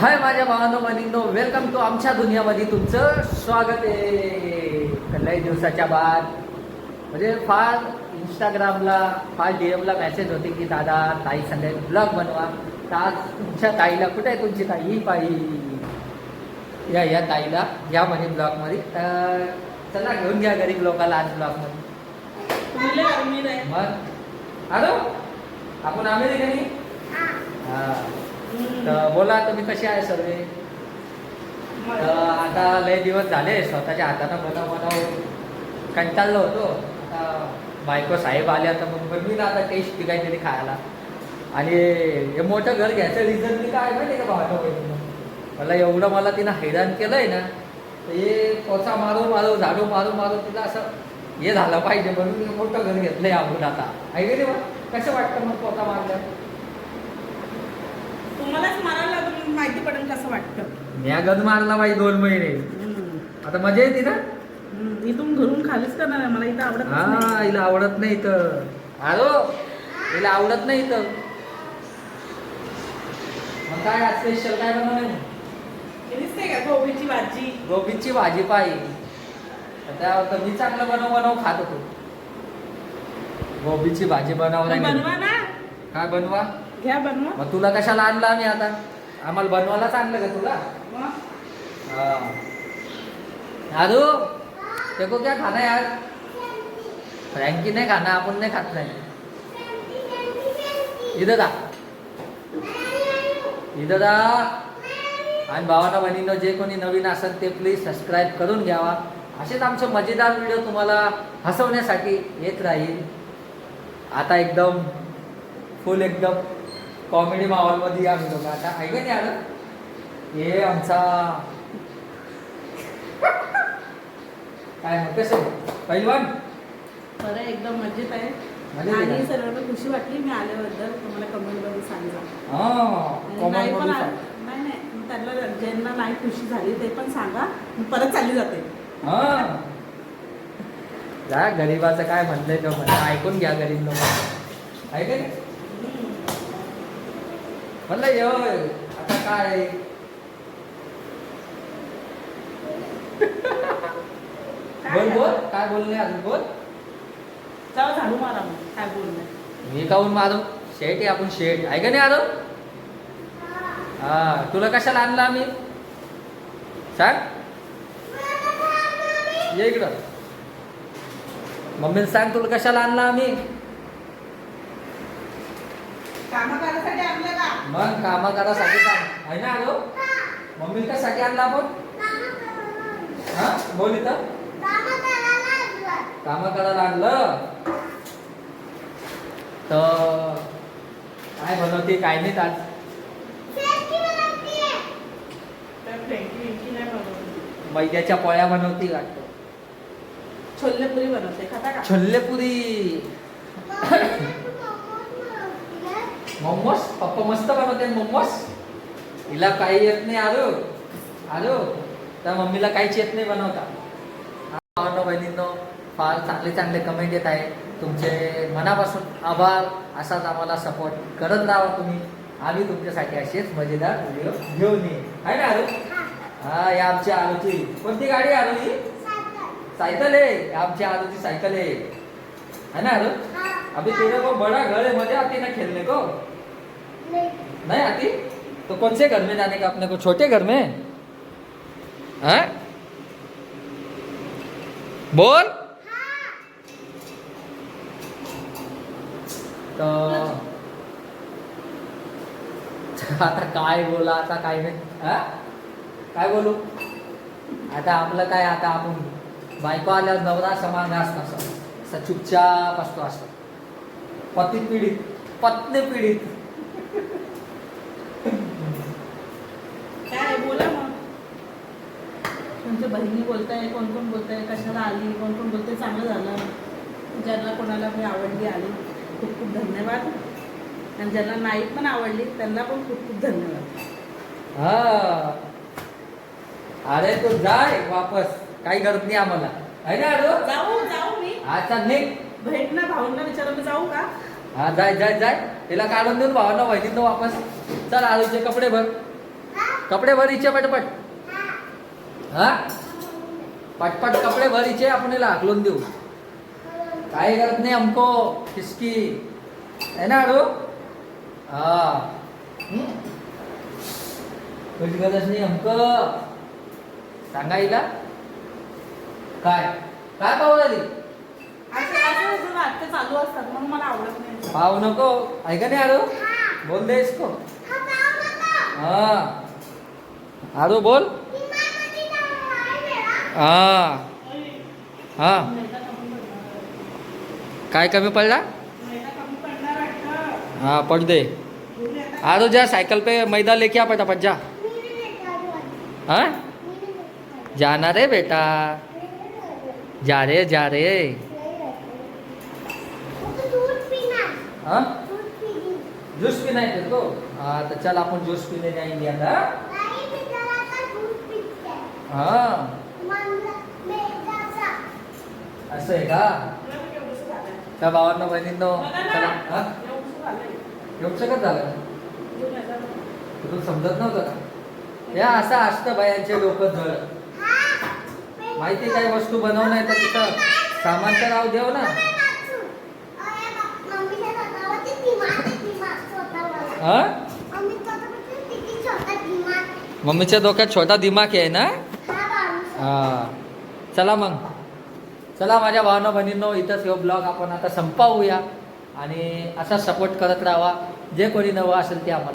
हाय माझ्या भावांनो बहिणींनो welcome to आमच्या दुनियामध्ये तुमचं स्वागत आहे. लई दिवसाच्या बाद म्हणजे फार इंस्टाग्रामला फार डी एमला मेसेज होते की दादा ताई संध्या ब्लॉग बनवा. तर आज तुमच्या ताईला कुठे आहे तुमची ताई? ही पाई या या ताईला या म्हणे ब्लॉगमध्ये तर चला घेऊन घ्या गरीब लोकांना आज ब्लॉगमध्ये मग? हॅलो आपण अमेरिकनी हां. तर बोला तुम्ही कसे आहे सर्व? तर आता लय दिवस झाले स्वतःच्या हातानं बनव बनव कंटाळलो होतो. आता बायको साहेब आल्या तर मग बनवीन आता टेस्ट काहीतरी खायला. आणि हे मोठं घर घ्यायचं रिझन मी काय माहिती का बहिणीनं मला एवढं मला तिनं हैराण केलंय ना हे पोचा मारून मारून झाडू मारून मारून तिला असं हे झालं पाहिजे म्हणून मी मोठं घर घेतलंय आपण आता. नाही बा? कसं वाटतं मग पोता मारलं तुम्हालाच मारायला लागून माहिती पडेल कसं वाटतं. म्या गद मारला बाई दोन महिने. आता मजा येते ना? हम्म, इथून घरून खालीच करणार आहे मला इथं आवडत हा हिला आवडत नाही तर आलो. हिला आवडत नाही तर मग काय आज स्पेशल काय बनवलं दिसते का गोबीची भाजी? गोबीची भाजी पाहिजे तर मी चांगलं बनव बनव खात होतो. गोबीची भाजी बनवला मग बनवा ना. काय बनवा? घ्या बनवा. मग तुला कशाला आणला आम्ही आता? आम्हाला बनवायलाच आणलं का तुला? दादू देखो क्या खाना यार? फ्रँकी नाही खाना आपण नाही खात नाही इथं जा. इथं जा. आणि भावांना बहिणीनं जे कोणी नवीन असेल ते प्लीज सबस्क्राईब करून घ्यावा. असेच आमचे मजेदार व्हिडिओ तुम्हाला हसवण्यासाठी येत राहील. आता एकदम फुल एकदम कॉमेडी माहोलमध्ये आम्ही लोक आता ऐका नाही आलं? हे आमचा काय मग कसं पैलवान बरं एकदम मजेत आहे. मजेत आहे आणि का? सर्वांना खुशी वाटली मी आल्याबद्दल. तुम्हाला कमेंटमध्ये सांगा आणि नाही पण आ-. नाही नाही. त्यांना ज्यांना नाही खुशी झाली ते पण सांगा. मी परत चालली जाते. हा. जा गरीबाचं काय म्हणलंय तो म्हणलं ऐकून घ्या गरीब लोक ऐक म्हणलं यो आता काय? बोल बोल काय बोलले अजून बोल. जाऊ झाडू मारा मग काय बोलणार मी काहून मारू? शेट आहे आपण शेट आहे का नाही आलो? हा तुला कशाला आणलं आम्ही? सांग. ये इकडं. मम्मीला सांग तुला कशाला आणलं आम्ही? काम करायसाठी आणलं का? मग कामा करासाठी सांग आहे ना आलो? मम्मीला कशासाठी आणलं आपण? हा? बोल इथं. कामं करायला आणलं? तर काय बनवते काय नाही आज मैद्याच्या पोळ्या बनवते वाटतं. छोले पुरी बनवते. खाता का? छोल्लेपुरी मोमोस? पप्पा मस्त बनवते मोमोस. हिला काही येत नाही आलो. आलो. त्या मम्मीला काहीच येत नाही बनवता. भावांनो बहिणींनो फार चांगले चांगले कमेंट येत आहे तुमचे मनापासून आभार. असाच आम्हाला सपोर्ट करत राहा तुम्ही. आम्ही तुमच्यासाठी असेच मजेदार व्हिडिओ घेऊन ये आहे ना आलो? हा या आमच्या आलोची कोणती गाडी आलो ही सायकल है आमची आलूची साइकिल है है ना आलू? अभी तेरे को बड़ा घर है मजा आती ना खेलने को? नहीं आती? तो कौन से घर में जाने का अपने को छोटे घर में? हैं? बोल। तो आता काय बोला आता काय नाही. हा? काय बोलू? आता आपलं काय आता आपण बायको आल्यावर नवरा समान असतो असं. असं चुपचाप असतो असं. पती पीडित पत्नी पीडित. काय बोला मग. तुमच्या बहिणी बोलताय कोण कोण बोलताय कशाला आली कोण कोण बोलते चांगलं झालं. ज्यांना कोणाला मी आवडली आली. खूप खूप धन्यवाद. आणि ज्यांना नाही पण आवडली त्यांना पण खूप खूप धन्यवाद. हा. अरे तू जाय वापस. काही गरज नाही आम्हाला. आहे ना अरे जाऊ जाऊ मी. अच्छा निघ. बहीण ना भाऊंना विचारायला जाऊ का? हा जाय जाय जाय. तिला काढून देऊन भावांना वहिनींना वापस. चल आळूचे कपडे भर. कपडे कपडे भरीचे पटपट. हा? पटपट कपडे भरीचे आपण हाकलून देऊ. काही करत नाही अमको किसकी आहे ना अरू हा. हम्म? गरज नाही अमक सांगा हिला. काय? काय पाहू लागली नाटकं चालू असतात म्हणून मला आवडत नाही. पाहू नको. ऐका नाही अरू बोल दे इसको. हा अरू बोल. हा. हा. काय कमी पडला. हाँ पढ़ दे. बोलूया आता. आ तो जा साइकिल पे मैदा लेके आ फटाफट जा. हाँ? जाना रे बेटा. जा रे जा रे. हाँ? जूस पीना है तेरे को हाँ? तो चल अपन जूस पीने जाएंगे आता हाँ असं आहे का? त्या भावांना बहिणींनो. चला हा. एवढं का? झालं. तुला समजत नव्हतं का? हे असं असतं बायांचे डोकं जड. माहिती काय वस्तू बनवणं आहे तर तिथं सामान तर राहू देव ना. हा? मम्मीच्या डोक्यात छोटा दिमाग आहे ना? हा चला मग। चला माझ्या भावना बहिणींनो इथंच हे ब्लॉग आपण आता संपवूया आणि असा सपोर्ट करत राहावा. जे कोणी नवं असेल ते आम्हाला